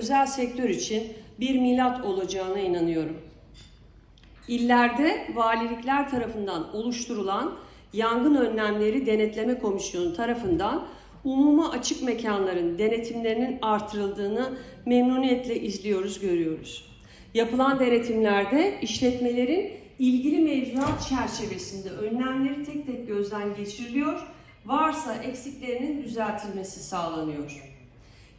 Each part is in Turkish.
özel sektör için bir milat olacağına inanıyorum. İllerde valilikler tarafından oluşturulan Yangın Önlemleri Denetleme Komisyonu tarafından umuma açık mekanların denetimlerinin artırıldığını memnuniyetle izliyoruz, görüyoruz. Yapılan denetimlerde işletmelerin ilgili mevzuat çerçevesinde önlemleri tek tek gözden geçiriliyor, varsa eksiklerinin düzeltilmesi sağlanıyor.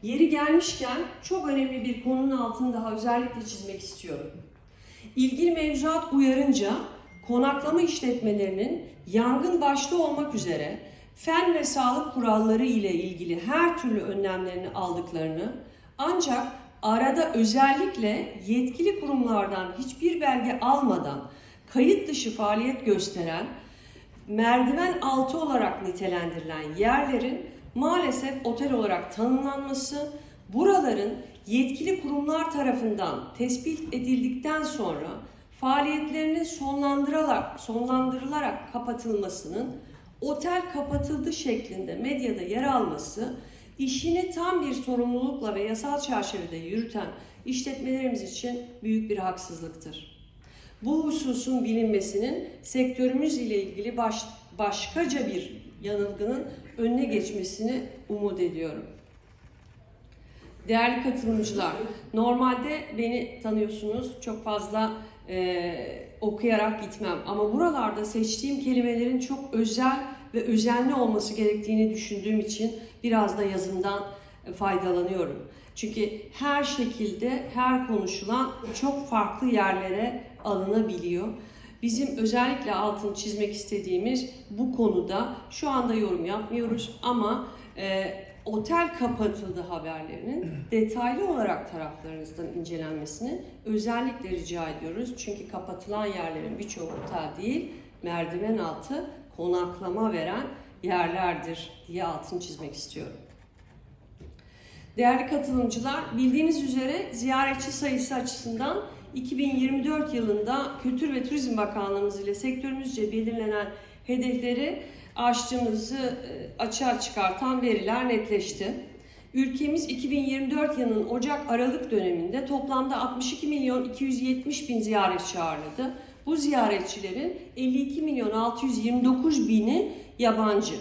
Yeri gelmişken çok önemli bir konunun altını daha özellikle çizmek istiyorum. İlgili mevzuat uyarınca konaklama işletmelerinin yangın başta olmak üzere fen ve sağlık kuralları ile ilgili her türlü önlemlerini aldıklarını ancak arada özellikle yetkili kurumlardan hiçbir belge almadan kayıt dışı faaliyet gösteren merdiven altı olarak nitelendirilen yerlerin maalesef otel olarak tanımlanması, buraların yetkili kurumlar tarafından tespit edildikten sonra faaliyetlerinin sonlandırılarak, sonlandırılarak kapatılmasının otel kapatıldı şeklinde medyada yer alması, işini tam bir sorumlulukla ve yasal çerçevede yürüten işletmelerimiz için büyük bir haksızlıktır. Bu hususun bilinmesinin sektörümüz ile ilgili baş, başkaca bir yanılgının önüne geçmesini umut ediyorum. Değerli katılımcılar, normalde beni tanıyorsunuz çok fazla e, okuyarak gitmem ama buralarda seçtiğim kelimelerin çok özel ve özenli olması gerektiğini düşündüğüm için biraz da yazımdan faydalanıyorum. Çünkü her şekilde her konuşulan çok farklı yerlere alınabiliyor. Bizim özellikle altını çizmek istediğimiz bu konuda şu anda yorum yapmıyoruz ama e, otel kapatıldı haberlerinin detaylı olarak taraflarınızdan incelenmesini özellikle rica ediyoruz. Çünkü kapatılan yerlerin birçoğu otel değil, merdiven altı konaklama veren yerlerdir diye altını çizmek istiyorum. Değerli katılımcılar, bildiğiniz üzere ziyaretçi sayısı açısından 2024 yılında Kültür ve Turizm Bakanlığımız ile sektörümüzce belirlenen hedefleri aştığımızı e, açığa çıkartan veriler netleşti. Ülkemiz 2024 yılının Ocak-Aralık döneminde toplamda 62 milyon 270 bin ziyaretçi ağırladı. Bu ziyaretçilerin 52 milyon 629 bini yabancı.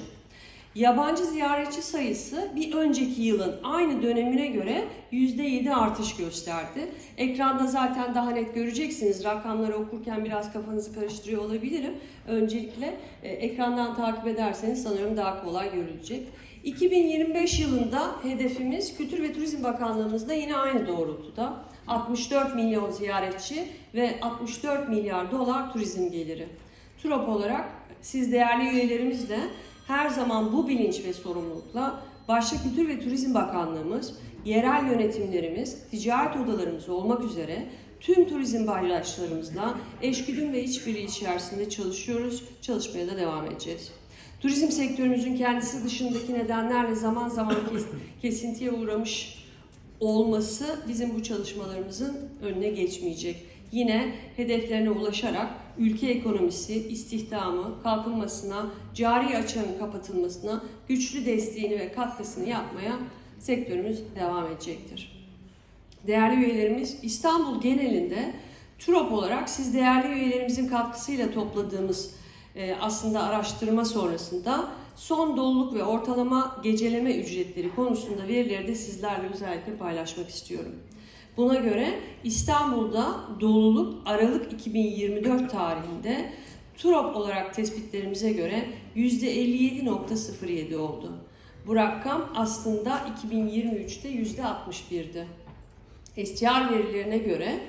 Yabancı ziyaretçi sayısı bir önceki yılın aynı dönemine göre %7 artış gösterdi. Ekranda zaten daha net göreceksiniz. Rakamları okurken biraz kafanızı karıştırıyor olabilirim. Öncelikle e, ekrandan takip ederseniz sanıyorum daha kolay görülecek. 2025 yılında hedefimiz Kültür ve Turizm Bakanlığımızda yine aynı doğrultuda. 64 milyon ziyaretçi ve 64 milyar dolar turizm geliri. TUROP olarak siz değerli üyelerimizle her zaman bu bilinç ve sorumlulukla başta Kültür ve Turizm Bakanlığımız, yerel yönetimlerimiz, ticaret odalarımız olmak üzere tüm turizm paydaşlarımızla eşgüdüm ve işbirliği içerisinde çalışıyoruz, çalışmaya da devam edeceğiz. Turizm sektörümüzün kendisi dışındaki nedenlerle zaman zaman kes- kesintiye uğramış olması bizim bu çalışmalarımızın önüne geçmeyecek. Yine hedeflerine ulaşarak ülke ekonomisi, istihdamı, kalkınmasına, cari açığın kapatılmasına güçlü desteğini ve katkısını yapmaya sektörümüz devam edecektir. Değerli üyelerimiz İstanbul genelinde TUROP olarak siz değerli üyelerimizin katkısıyla topladığımız e, aslında araştırma sonrasında son doluluk ve ortalama geceleme ücretleri konusunda verileri de sizlerle özellikle paylaşmak istiyorum. Buna göre İstanbul'da doluluk Aralık 2024 tarihinde TUROP olarak tespitlerimize göre %57.07 oldu. Bu rakam aslında 2023'te %61'di. STR verilerine göre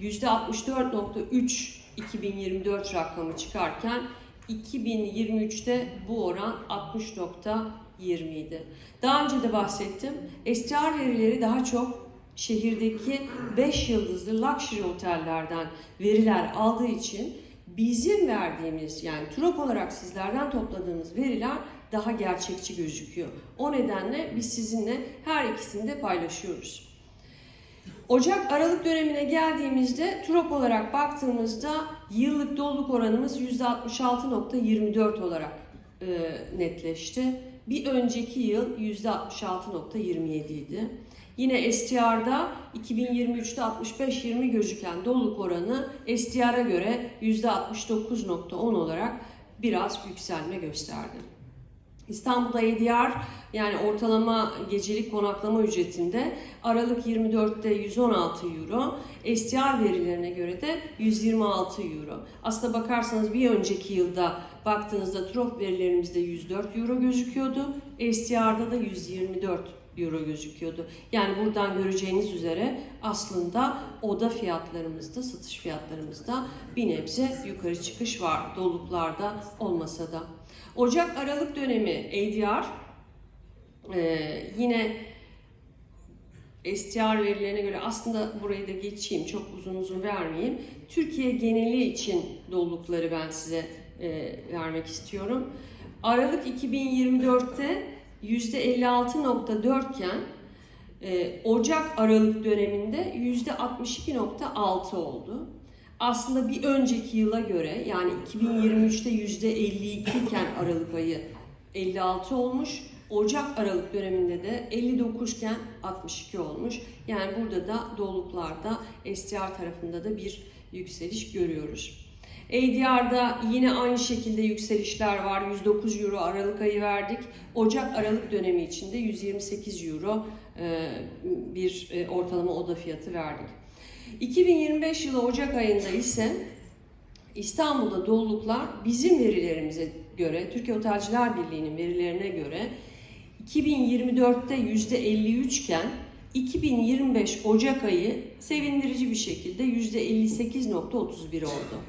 %64.3 2024 rakamı çıkarken 2023'te bu oran 60.20 idi. Daha önce de bahsettim. STR verileri daha çok şehirdeki 5 yıldızlı luxury otellerden veriler aldığı için bizim verdiğimiz yani TUROP olarak sizlerden topladığımız veriler daha gerçekçi gözüküyor. O nedenle biz sizinle her ikisini de paylaşıyoruz. Ocak-Aralık dönemine geldiğimizde TUROP olarak baktığımızda yıllık doluluk oranımız %66.24 olarak e, netleşti. Bir önceki yıl %66.27 idi. Yine STR'da 2023'te 65-20 gözüken doluluk oranı STR'a göre %69.10 olarak biraz yükselme gösterdi. İstanbul'da ADR yani ortalama gecelik konaklama ücretinde Aralık 24'te 116 euro, STR verilerine göre de 126 euro. Aslında bakarsanız bir önceki yılda baktığınızda TROP verilerimizde 104 euro gözüküyordu, STR'da da 124 euro gözüküyordu. Yani buradan göreceğiniz üzere aslında oda fiyatlarımızda, satış fiyatlarımızda bir nebze yukarı çıkış var doluluklarda olmasa da. Ocak-Aralık dönemi ADR e, yine STR verilerine göre aslında burayı da geçeyim çok uzun uzun vermeyeyim. Türkiye geneli için dolulukları ben size e, vermek istiyorum. Aralık 2024'te %56.4 iken e, Ocak Aralık döneminde %62.6 oldu. Aslında bir önceki yıla göre yani 2023'te %52 iken Aralık ayı 56 olmuş. Ocak Aralık döneminde de 59 iken 62 olmuş. Yani burada da doluluklarda STR tarafında da bir yükseliş görüyoruz. ADR'da yine aynı şekilde yükselişler var. 109 euro Aralık ayı verdik. Ocak Aralık dönemi içinde 128 euro e, bir e, ortalama oda fiyatı verdik. 2025 yılı Ocak ayında ise İstanbul'da doluluklar bizim verilerimize göre, Türkiye Otelciler Birliği'nin verilerine göre 2024'te %53 iken 2025 Ocak ayı sevindirici bir şekilde %58.31 oldu.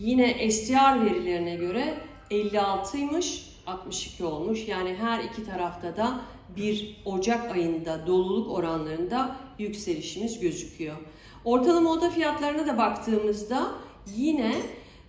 Yine STR verilerine göre 56'ymış, 62 olmuş. Yani her iki tarafta da bir Ocak ayında doluluk oranlarında yükselişimiz gözüküyor. Ortalama oda fiyatlarına da baktığımızda yine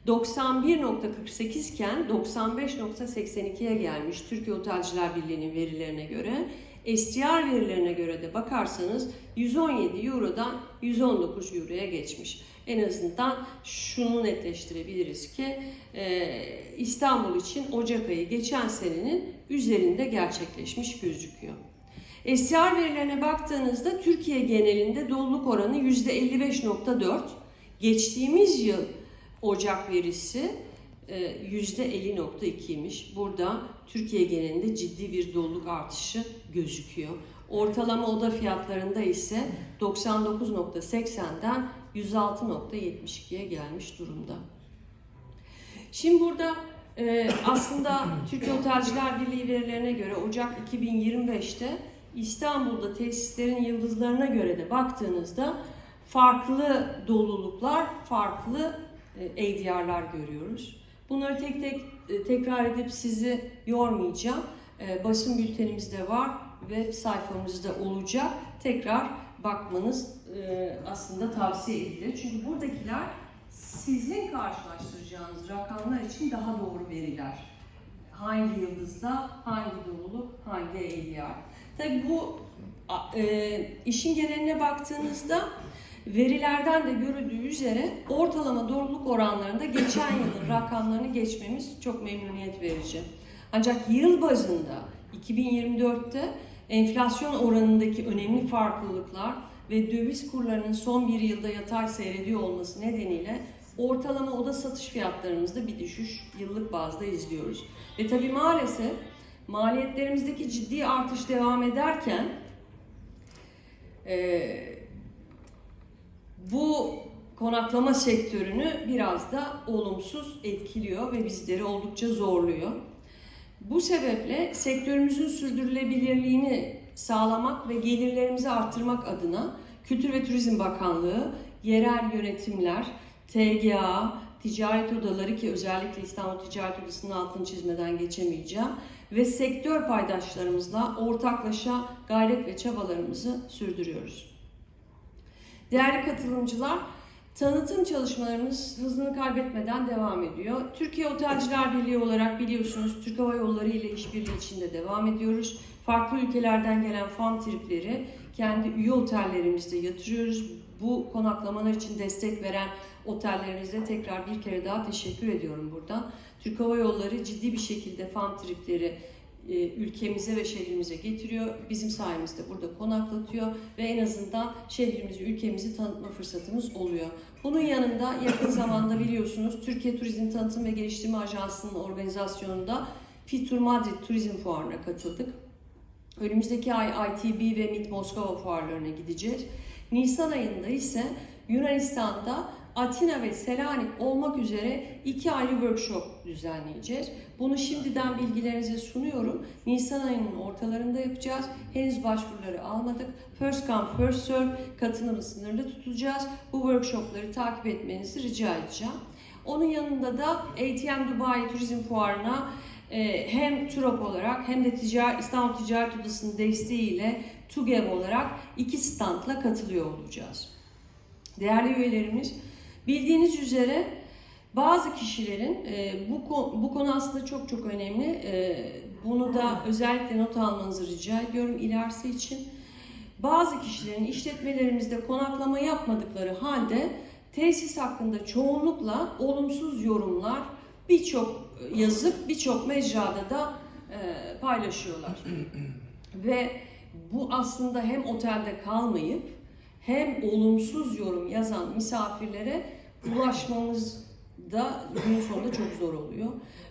91.48 iken 95.82'ye gelmiş Türkiye Otelciler Birliği'nin verilerine göre. STR verilerine göre de bakarsanız 117 Euro'dan 119 Euro'ya geçmiş. En azından şunu netleştirebiliriz ki e, İstanbul için Ocak ayı geçen senenin üzerinde gerçekleşmiş gözüküyor. STR verilerine baktığınızda Türkiye genelinde doluluk oranı %55.4. Geçtiğimiz yıl Ocak verisi e, %50.2'ymiş. Burada Türkiye genelinde ciddi bir doluluk artışı gözüküyor. Ortalama oda fiyatlarında ise 99.80'den 106.72'ye gelmiş durumda. Şimdi burada e, aslında Türkiye Otelciler Birliği verilerine göre Ocak 2025'te İstanbul'da tesislerin yıldızlarına göre de baktığınızda farklı doluluklar, farklı e, ADR'lar görüyoruz. Bunları tek tek e, tekrar edip sizi yormayacağım. E, basın bültenimizde var, web sayfamızda olacak. Tekrar bakmanız aslında tavsiye edilir. Çünkü buradakiler sizin karşılaştıracağınız rakamlar için daha doğru veriler. Hangi yıldızda, hangi doluluk, hangi ADR. Tabii bu e, işin geneline baktığınızda verilerden de görüldüğü üzere ortalama doğruluk oranlarında geçen yılın rakamlarını geçmemiz çok memnuniyet verici. Ancak yıl bazında 2024'te enflasyon oranındaki önemli farklılıklar ve döviz kurlarının son bir yılda yatay seyrediyor olması nedeniyle ortalama oda satış fiyatlarımızda bir düşüş yıllık bazda izliyoruz. Ve tabii maalesef maliyetlerimizdeki ciddi artış devam ederken e, bu konaklama sektörünü biraz da olumsuz etkiliyor ve bizleri oldukça zorluyor. Bu sebeple sektörümüzün sürdürülebilirliğini sağlamak ve gelirlerimizi arttırmak adına Kültür ve Turizm Bakanlığı, yerel yönetimler, TGA, ticaret odaları ki özellikle İstanbul Ticaret Odası'nın altını çizmeden geçemeyeceğim ve sektör paydaşlarımızla ortaklaşa gayret ve çabalarımızı sürdürüyoruz. Değerli katılımcılar, tanıtım çalışmalarımız hızını kaybetmeden devam ediyor. Türkiye Otelciler Birliği olarak biliyorsunuz Türk Hava Yolları ile işbirliği içinde devam ediyoruz. Farklı ülkelerden gelen fan tripleri kendi üye otellerimizde yatırıyoruz. Bu konaklamalar için destek veren otellerimize tekrar bir kere daha teşekkür ediyorum buradan. Türk Hava Yolları ciddi bir şekilde fan tripleri ülkemize ve şehrimize getiriyor. Bizim sayemizde burada konaklatıyor ve en azından şehrimizi, ülkemizi tanıtma fırsatımız oluyor. Bunun yanında yakın zamanda biliyorsunuz Türkiye Turizm Tanıtım ve Geliştirme Ajansı'nın organizasyonunda Fitur Madrid Turizm Fuarı'na katıldık. Önümüzdeki ay ITB ve MIT Moskova fuarlarına gideceğiz. Nisan ayında ise Yunanistan'da Atina ve Selanik olmak üzere iki ayrı workshop düzenleyeceğiz. Bunu şimdiden bilgilerinize sunuyorum. Nisan ayının ortalarında yapacağız. Henüz başvuruları almadık. First come first serve katılımı sınırlı tutacağız. Bu workshopları takip etmenizi rica edeceğim. Onun yanında da ATM Dubai Turizm Fuarı'na e, hem TUROP olarak hem de Ticaret, İstanbul Ticaret Odası'nın desteğiyle TUGEV olarak iki standla katılıyor olacağız. Değerli üyelerimiz, bildiğiniz üzere bazı kişilerin e, bu, konu, bu konu aslında çok çok önemli. E, bunu da özellikle not almanızı rica ediyorum ilerisi için. Bazı kişilerin işletmelerimizde konaklama yapmadıkları halde tesis hakkında çoğunlukla olumsuz yorumlar birçok yazıp birçok mecrada da e, paylaşıyorlar. Ve bu aslında hem otelde kalmayıp hem olumsuz yorum yazan misafirlere ulaşmamız da günün sonunda çok zor oluyor.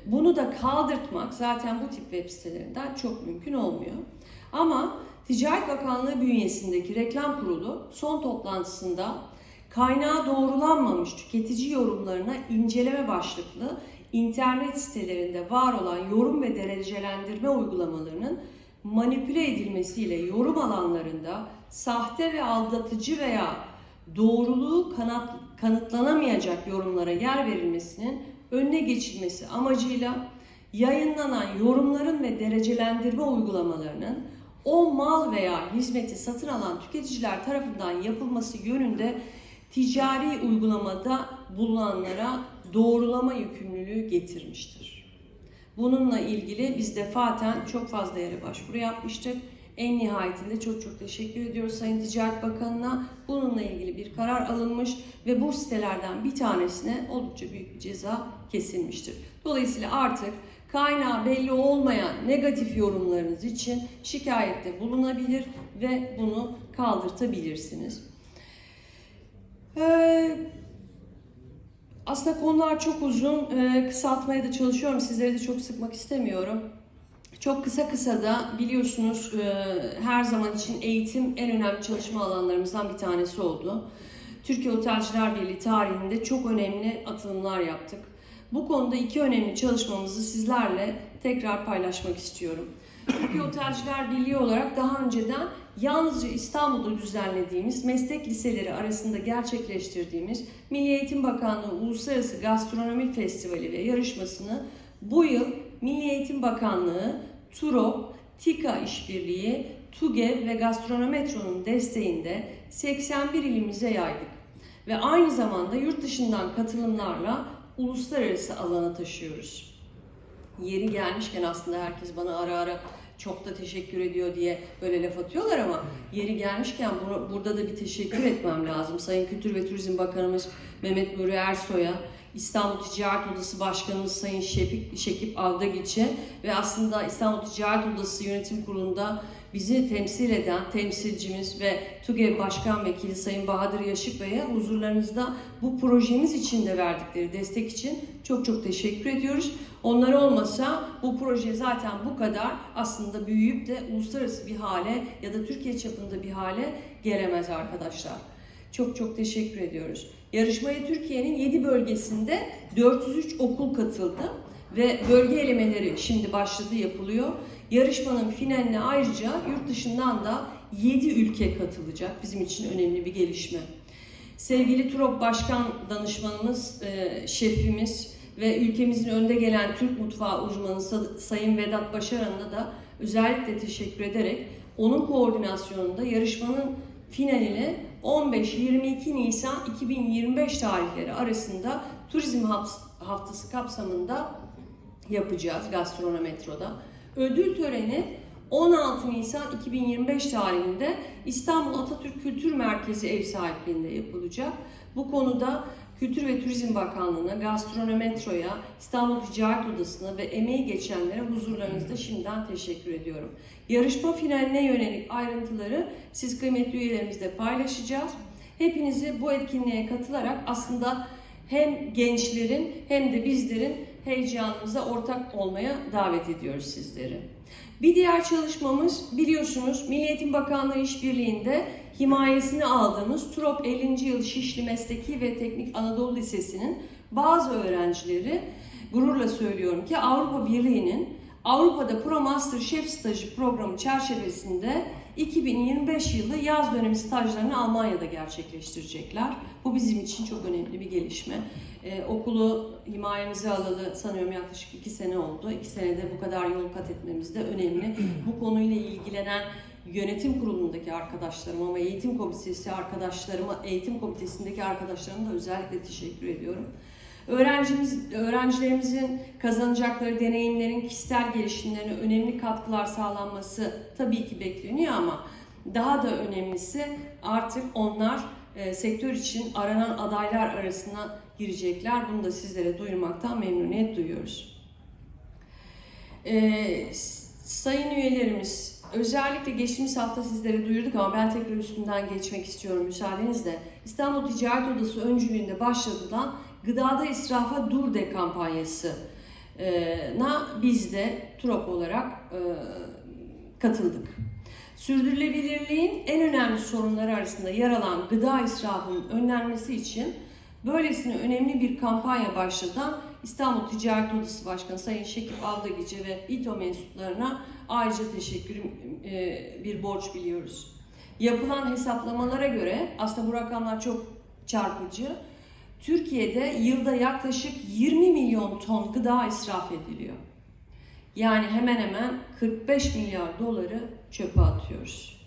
Bunu da kaldırtmak zaten bu tip web sitelerinden çok mümkün olmuyor. Ama Ticaret Bakanlığı bünyesindeki reklam kurulu son toplantısında kaynağı doğrulanmamış tüketici yorumlarına inceleme başlıklı internet sitelerinde var olan yorum ve derecelendirme uygulamalarının manipüle edilmesiyle yorum alanlarında sahte ve aldatıcı veya doğruluğu kanat, kanıtlanamayacak yorumlara yer verilmesinin önüne geçilmesi amacıyla yayınlanan yorumların ve derecelendirme uygulamalarının o mal veya hizmeti satın alan tüketiciler tarafından yapılması yönünde ticari uygulamada bulunanlara doğrulama yükümlülüğü getirmiştir. Bununla ilgili biz defaten çok fazla yere başvuru yapmıştık. En nihayetinde çok çok teşekkür ediyoruz Sayın Ticaret Bakanı'na. Bununla ilgili bir karar alınmış ve bu sitelerden bir tanesine oldukça büyük bir ceza kesilmiştir. Dolayısıyla artık kaynağı belli olmayan negatif yorumlarınız için şikayette bulunabilir ve bunu kaldırtabilirsiniz. Ee, aslında konular çok uzun. Ee, kısaltmaya da çalışıyorum. Sizleri de çok sıkmak istemiyorum. Çok kısa kısa da biliyorsunuz e, her zaman için eğitim en önemli çalışma alanlarımızdan bir tanesi oldu. Türkiye Otelciler Birliği tarihinde çok önemli atılımlar yaptık. Bu konuda iki önemli çalışmamızı sizlerle tekrar paylaşmak istiyorum. Türkiye Otelciler Birliği olarak daha önceden yalnızca İstanbul'da düzenlediğimiz meslek liseleri arasında gerçekleştirdiğimiz Milli Eğitim Bakanlığı Uluslararası Gastronomi Festivali ve yarışmasını bu yıl Milli Eğitim Bakanlığı, TUROP, TİKA İşbirliği, TUGEV ve Gastronometro'nun desteğinde 81 ilimize yaydık. Ve aynı zamanda yurt dışından katılımlarla uluslararası alana taşıyoruz. Yeri gelmişken aslında herkes bana ara ara çok da teşekkür ediyor diye böyle laf atıyorlar ama yeri gelmişken bunu, burada da bir teşekkür etmem lazım. Sayın Kültür ve Turizm Bakanımız Mehmet Nuri Ersoy'a, İstanbul Ticaret Odası Başkanımız Sayın Şekip, Şekip Avdagiç'e ve aslında İstanbul Ticaret Odası Yönetim Kurulu'nda bizi temsil eden temsilcimiz ve TUGEV Başkan Vekili Sayın Bahadır Yaşık Bey'e huzurlarınızda bu projemiz için de verdikleri destek için çok çok teşekkür ediyoruz. Onlar olmasa bu proje zaten bu kadar aslında büyüyüp de uluslararası bir hale ya da Türkiye çapında bir hale gelemez arkadaşlar. Çok çok teşekkür ediyoruz. Yarışmaya Türkiye'nin 7 bölgesinde 403 okul katıldı ve bölge elemeleri şimdi başladı yapılıyor. Yarışmanın finaline ayrıca yurt dışından da 7 ülke katılacak. Bizim için önemli bir gelişme. Sevgili TUROP Başkan Danışmanımız, e, şefimiz ve ülkemizin önde gelen Türk mutfağı uzmanı Sa- Sayın Vedat Başaran'a da özellikle teşekkür ederek onun koordinasyonunda yarışmanın finalini 15-22 Nisan 2025 tarihleri arasında Turizm Haft- Haftası kapsamında yapacağız Gastronometro'da. Ödül töreni 16 Nisan 2025 tarihinde İstanbul Atatürk Kültür Merkezi ev sahipliğinde yapılacak. Bu konuda Kültür ve Turizm Bakanlığı'na, Gastronometro'ya, İstanbul Ticaret Odası'na ve emeği geçenlere huzurlarınızda şimdiden teşekkür ediyorum. Yarışma finaline yönelik ayrıntıları siz kıymetli üyelerimizle paylaşacağız. Hepinizi bu etkinliğe katılarak aslında hem gençlerin hem de bizlerin heyecanımıza ortak olmaya davet ediyoruz sizleri. Bir diğer çalışmamız biliyorsunuz Milli Eğitim Bakanlığı işbirliğinde himayesini aldığımız TUROP 50. Yıl Şişli Mesleki ve Teknik Anadolu Lisesi'nin bazı öğrencileri gururla söylüyorum ki Avrupa Birliği'nin Avrupa'da Pro Master Chef stajı programı çerçevesinde 2025 yılı yaz dönemi stajlarını Almanya'da gerçekleştirecekler. Bu bizim için çok önemli bir gelişme. Ee, okulu himayemize alalı sanıyorum yaklaşık iki sene oldu. İki senede bu kadar yol kat etmemiz de önemli. bu konuyla ilgilenen yönetim kurulundaki arkadaşlarıma ve eğitim komitesi arkadaşlarıma, eğitim komitesindeki arkadaşlarıma da özellikle teşekkür ediyorum. Öğrencimiz, öğrencilerimizin kazanacakları deneyimlerin kişisel gelişimlerine önemli katkılar sağlanması tabii ki bekleniyor ama daha da önemlisi artık onlar e, sektör için aranan adaylar arasına girecekler. Bunu da sizlere duyurmaktan memnuniyet duyuyoruz. E, sayın üyelerimiz, özellikle geçtiğimiz hafta sizlere duyurduk ama ben tekrar üstünden geçmek istiyorum müsaadenizle. İstanbul Ticaret Odası öncülüğünde başlatılan Gıdada İsrafa Dur De kampanyası na biz de TUROP olarak e, katıldık. Sürdürülebilirliğin en önemli sorunları arasında yer alan gıda israfının önlenmesi için böylesine önemli bir kampanya başlatan İstanbul Ticaret Odası Başkanı Sayın Şekip Aldagice ve İTO mensuplarına ayrıca teşekkür e, bir borç biliyoruz. Yapılan hesaplamalara göre aslında bu rakamlar çok çarpıcı. Türkiye'de yılda yaklaşık 20 milyon ton gıda israf ediliyor. Yani hemen hemen 45 milyar doları çöpe atıyoruz.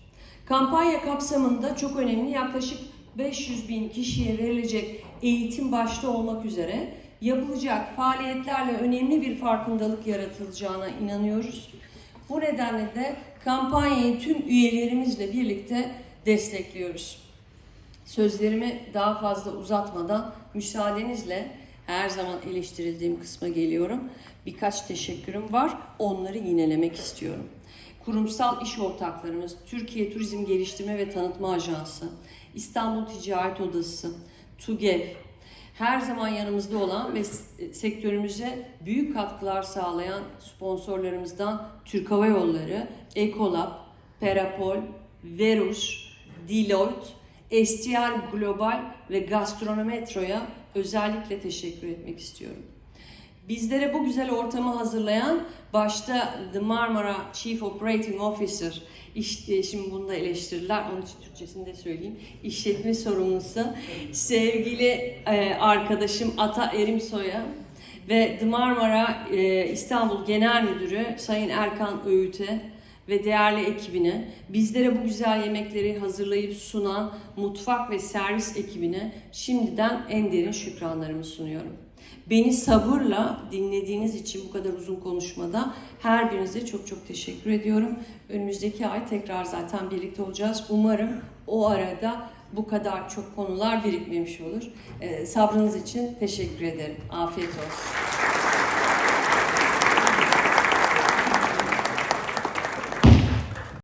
Kampanya kapsamında çok önemli yaklaşık 500 bin kişiye verilecek eğitim başta olmak üzere yapılacak faaliyetlerle önemli bir farkındalık yaratılacağına inanıyoruz. Bu nedenle de kampanyayı tüm üyelerimizle birlikte destekliyoruz. Sözlerimi daha fazla uzatmadan müsaadenizle her zaman eleştirildiğim kısma geliyorum. Birkaç teşekkürüm var. Onları yinelemek istiyorum. Kurumsal iş ortaklarımız, Türkiye Turizm Geliştirme ve Tanıtma Ajansı, İstanbul Ticaret Odası, TUGEV, her zaman yanımızda olan ve sektörümüze büyük katkılar sağlayan sponsorlarımızdan Türk Hava Yolları, Ecolab, Perapol, Verus, Deloitte, STR Global ve Gastronometro'ya özellikle teşekkür etmek istiyorum. Bizlere bu güzel ortamı hazırlayan başta The Marmara Chief Operating Officer, işte şimdi bunu da eleştirirler, onun için Türkçesini de söyleyeyim. İşletme sorumlusu sevgili e, arkadaşım Ata Erimsoy'a ve The Marmara e, İstanbul Genel Müdürü Sayın Erkan Öğüt'e ve değerli ekibine, bizlere bu güzel yemekleri hazırlayıp sunan mutfak ve servis ekibine şimdiden en derin şükranlarımı sunuyorum. Beni sabırla dinlediğiniz için bu kadar uzun konuşmada her birinize çok çok teşekkür ediyorum. Önümüzdeki ay tekrar zaten birlikte olacağız. Umarım o arada bu kadar çok konular birikmemiş olur. Ee, sabrınız için teşekkür ederim. Afiyet olsun.